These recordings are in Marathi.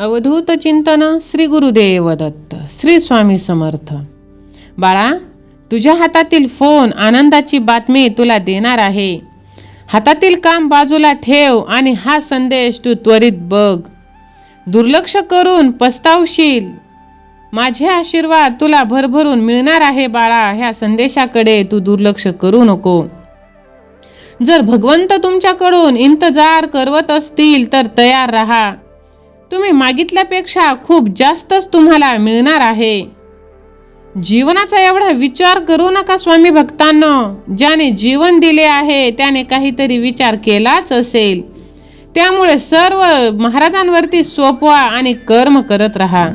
अवधूत चिंतन श्री गुरुदेव दत्त श्री स्वामी समर्थ. बाळा तुझ्या हातातील फोन आनंदाची बातमी तुला देणार आहे. हातातील काम बाजूला ठेव आणि हा संदेश तू त्वरित बघ. दुर्लक्ष करून पस्तावशील. माझे आशीर्वाद तुला भरभरून मिळणार आहे बाळा ह्या संदेशाकडे तू दुर्लक्ष करू नको. जर भगवंत तुमच्याकडून इंतजार करवत असतील तर तयार राहा. तुम्ही मागितल्यापेक्षा खूप जास्तच तुम्हाला मिळणार आहे. जीवनाचा एवढा विचार करू नका स्वामी भक्तांनो. ज्याने जीवन दिले आहे त्याने काहीतरी विचार केलाच असेल. त्यामुळे सर्व महाराजांवरती सोपवा आणि कर्म करत राहा.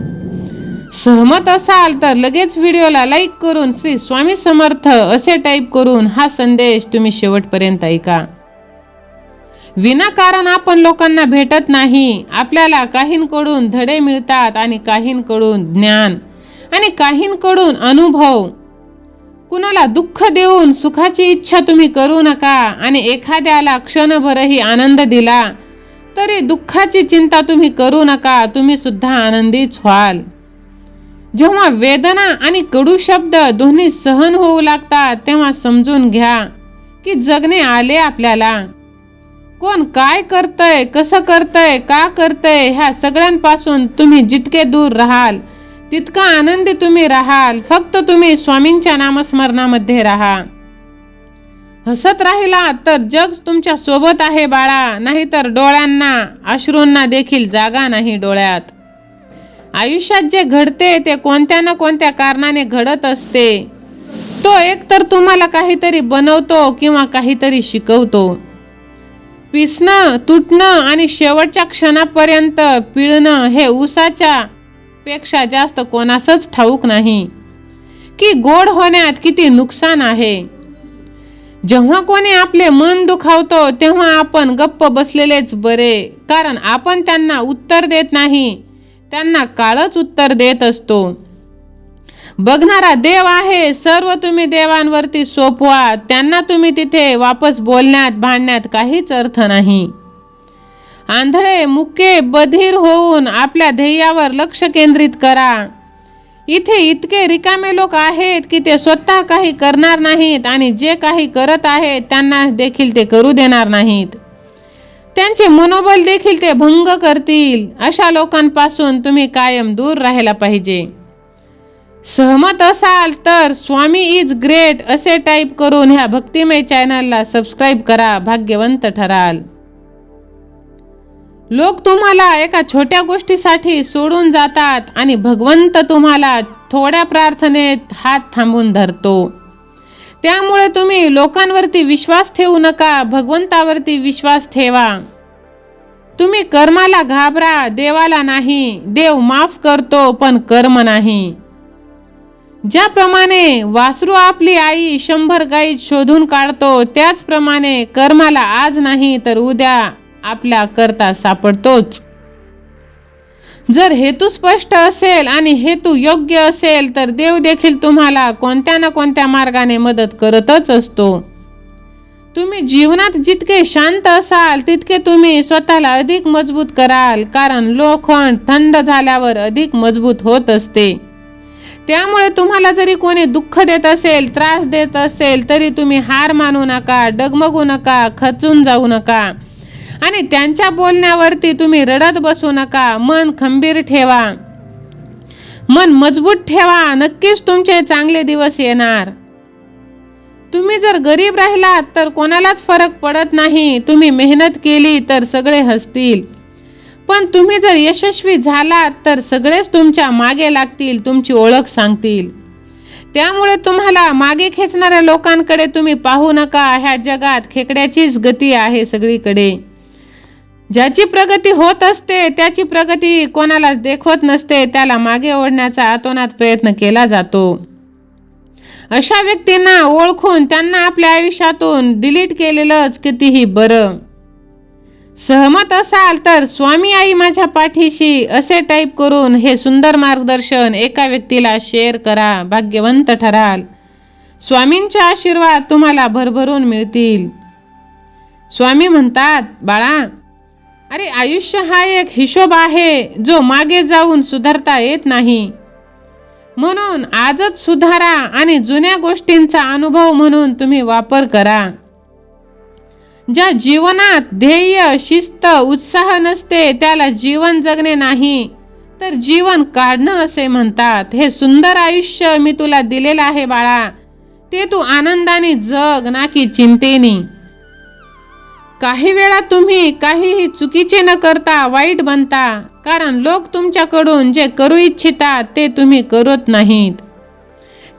सहमत असाल तर लगेच व्हिडिओला लाईक करून श्री स्वामी समर्थ असे टाईप करून हा संदेश तुम्ही शेवटपर्यंत ऐका. विनाकारण आपण लोकांना भेटत नाही. आपल्याला काहींकडून धडे मिळतात आणि काहींकडून ज्ञान आणि काहींकडून अनुभव. कुणाला दुःख देऊन सुखाची इच्छा तुम्ही करू नका आणि एखाद्याला क्षणभरही आनंद दिला तरी दुःखाची चिंता तुम्ही करू नका तुम्ही सुद्धा आनंदीच व्हाल. जेव्हा वेदना आणि कडू शब्द दोन्ही सहन होऊ लागतात तेव्हा समजून घ्या की जगणे आले आपल्याला. कोण काय करतंय कसं करतंय का करतंय ह्या सगळ्यांपासून तुम्ही जितके दूर राहाल तितका आनंदी तुम्ही राहाल. फक्त तुम्ही स्वामींच्या नामस्मरणामध्ये राहा. हसत राहिला तर जग तुमच्यासोबत आहे बाळा नाहीतर डोळ्यांना अश्रूंना देखील जागा नाही डोळ्यात. आयुष्यात जे घडते ते कोणत्या ना कोणत्या कारणाने घडत असते. तो एकतर तुम्हाला काहीतरी बनवतो किंवा काहीतरी शिकवतो. पिसणं तुटणं आणि शेवटच्या क्षणापर्यंत पिळणं हे उसाच्या पेक्षा जास्त कोणासच ठाऊक नाही. की गोड होण्यात किती नुकसान आहे. जेव्हा कोणी आपले मन दुखावतो तेव्हा आपण गप्प बसलेलेच बरे. कारण आपण त्यांना उत्तर देत नाही. त्यांना काळच उत्तर देत असतो. बघणारा देव आहे सर्व तुम्ही देवांवरती सोपवा त्यांना तुम्ही तिथे वापस बोलण्यात भांडण्यात काहीच अर्थ नाही. आंधळे मुके बधीर होऊन आपल्या ध्येयावर लक्ष केंद्रित करा. इथे इतके रिकामे लोक आहेत की ते स्वतः काही करणार नाहीत आणि जे काही करत आहेत त्यांना देखील ते करू देणार नाहीत. त्यांचे मनोबल देखील ते भंग करतील. अशा लोकांपासून तुम्ही कायम दूर राहायला पाहिजे. सहमत असाल तर स्वामी इज ग्रेट असे टाईप करून ह्या भक्तिमय चॅनलला सबस्क्राईब करा भाग्यवंत ठराल. लोक तुम्हाला एका छोट्या गोष्टीसाठी सोडून जातात आणि भगवंत तुम्हाला थोड्या प्रार्थनेत हात थांबून धरतो. त्यामुळे तुम्ही लोकांवरती विश्वास ठेवू नका भगवंतावरती विश्वास ठेवा. तुम्ही कर्माला घाबरा देवाला नाही. देव माफ करतो पण कर्म नाही. ज्याप्रमाणे वासरू आपली आई शंभर गाई शोधून काढतो त्याचप्रमाणे कर्माला आज नाही तर उद्या आपल्या करता सापडतोच. जर हेतू स्पष्ट असेल आणि हेतू योग्य असेल तर देव देखील तुम्हाला कोणत्या ना कोणत्या मार्गाने मदत करतच असतो. तुम्ही जीवनात जितके शांत असाल तितके तुम्ही स्वतःला अधिक मजबूत कराल कारण लोखंड थंड झाल्यावर अधिक मजबूत होत असते. त्यामुळे तुम्हाला जरी कोणी दुःख देत असेल त्रास देत असेल तरी तुम्ही हार मानू नका डगमगू नका खचून जाऊ नका. आणि त्यांच्या बोलण्यावरती तुम्ही रडत बसू नका मन खंबीर ठेवा. मन मजबूत ठेवा नक्कीच तुमचे चांगले दिवस येणार. तुम्ही जर गरीब राहिलात तर कोणालाच फरक पडत नाही. तुम्ही मेहनत केली तर सगळे हसतील. पण तुम्ही जर यशस्वी झालात तर सगळेच तुमच्या मागे लागतील तुमची ओळख सांगतील. त्यामुळे तुम्हाला मागे खेचणाऱ्या लोकांकडे तुम्ही पाहू नका ह्या जगात खेकड्याचीच गती आहे सगळीकडे. ज्याची प्रगती होत असते त्याची प्रगती कोणाला देखवत नसते त्याला मागे ओढण्याचा आतोनात प्रयत्न केला जातो. अशा व्यक्तींना ओळखून त्यांना आपल्या आयुष्यातून डिलीट केलेलंच कितीही बरं. सहमत असाल तर स्वामी आई माझ्या पाठीशी असे टाईप करून हे सुंदर मार्गदर्शन एका व्यक्तीला शेअर करा भाग्यवंत ठराल. स्वामींचे आशीर्वाद तुम्हाला भरभरून मिळतील. स्वामी म्हणतात बाळा अरे आयुष्य हा एक हिशोब आहे जो मागे जाऊन सुधारता येत नाही. म्हणून आजच सुधारा आणि जुन्या गोष्टींचा अनुभव म्हणून तुम्ही वापर करा. ज्या जीवनात ध्येय शिस्त उत्साह नसते त्याला जीवन जगणे नाही. तर जीवन काढणं असे म्हणतात. हे सुंदर आयुष्य मी तुला दिलेलं आहे बाळा. ते तू आनंदाने जग ना की चिंतेने. काही वेळा तुम्ही काहीही चुकीचे न करता वाईट बनता कारण लोक तुमच्याकडून जे करू इच्छितात ते तुम्ही करत नाहीत.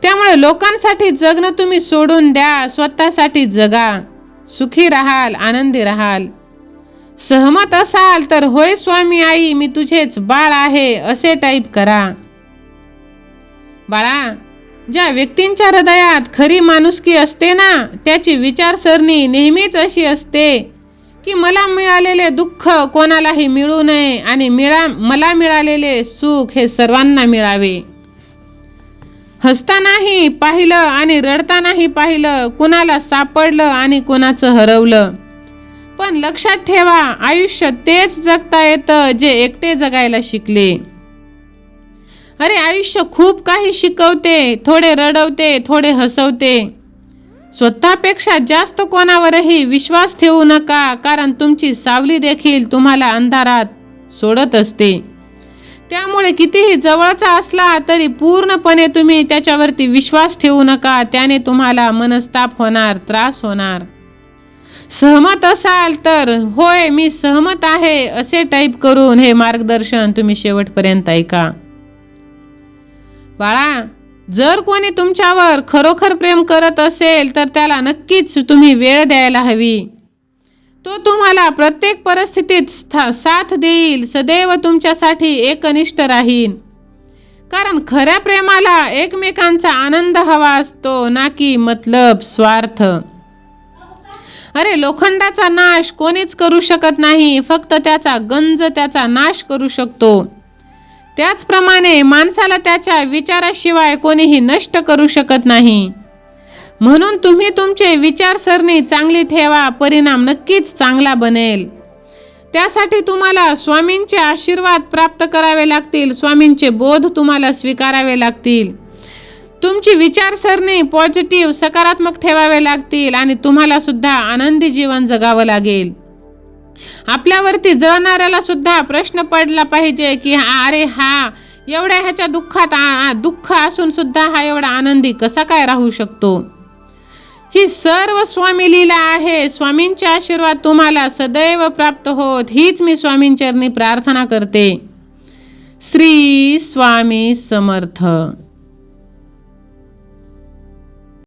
त्यामुळे लोकांसाठी जगणं तुम्ही सोडून द्या स्वतःसाठी जगा. सुखी राहाल आनंदी राहाल. सहमत असाल तर होय स्वामी आई मी तुझेच बाळ आहे असे टाईप करा. बाळा ज्या व्यक्तींच्या हृदयात खरी माणुसकी असते ना त्याची विचारसरणी नेहमीच अशी असते की मला मिळालेले दुःख कोणालाही मिळू नये आणि मिळा मला मिळालेले सुख हे सर्वांना मिळावे. हसतानाही पाहिलं आणि रडतानाही पाहिलं कुणाला सापडलं आणि कुणाचं हरवलं. पण लक्षात ठेवा आयुष्य तेच जगता येतं जे एकटे जगायला शिकले. अरे आयुष्य खूप काही शिकवते थोडे रडवते थोडे हसवते. स्वतःपेक्षा जास्त कोणावरही विश्वास ठेवू नका कारण तुमची सावली देखील तुम्हाला अंधारात सोडत असते. त्यामुळे कितीही जवळचा असला तरी पूर्णपणे तुम्ही त्याच्यावरती विश्वास ठेवू नका. त्याने तुम्हाला मनस्ताप होणार त्रास होणार. सहमत असाल तर होय मी सहमत आहे असे टाईप करून हे मार्गदर्शन तुम्ही शेवटपर्यंत ऐका. बाळा जर कोणी तुमच्यावर खरोखर प्रेम करत असेल तर त्याला नक्कीच तुम्ही वेळ द्यायला हवी. तो तुम्हाला प्रत्येक परिस्थितीत साथ देईल सदैव तुमच्यासाठी एकनिष्ठ राहील कारण खऱ्या प्रेमाला एकमेकांचा आनंद हवा असतो ना की मतलब स्वार्थ. अरे लोखंडाचा नाश कोणीच करू शकत नाही फक्त त्याचा गंज त्याचा नाश करू शकतो. त्याचप्रमाणे माणसाला त्याच्या विचाराशिवाय कोणीही नष्ट करू शकत नाही. म्हणून तुम्ही तुमचे विचारसरणी चांगली ठेवा परिणाम नक्कीच चांगला बनेल. त्यासाठी तुम्हाला स्वामींचे आशीर्वाद प्राप्त करावे लागतील स्वामींचे बोध तुम्हाला स्वीकारावे लागतील. तुमची विचारसरणी पॉझिटिव्ह सकारात्मक ठेवावे लागतील आणि तुम्हाला सुद्धा आनंदी जीवन जगावं लागेल. आपल्यावरती जळणाऱ्याला सुद्धा प्रश्न पडला पाहिजे की अरे हा एवढ्या ह्याच्या दुःखात आ- दुःख असून सुद्धा हा एवढा आनंदी कसा काय राहू शकतो? ही सर्व स्वामी लीला आहे. स्वामींचे आशीर्वाद तुम्हाला सदैव प्राप्त होत. हीच मी स्वामींचरणी प्रार्थना करते. श्री स्वामी समर्थ.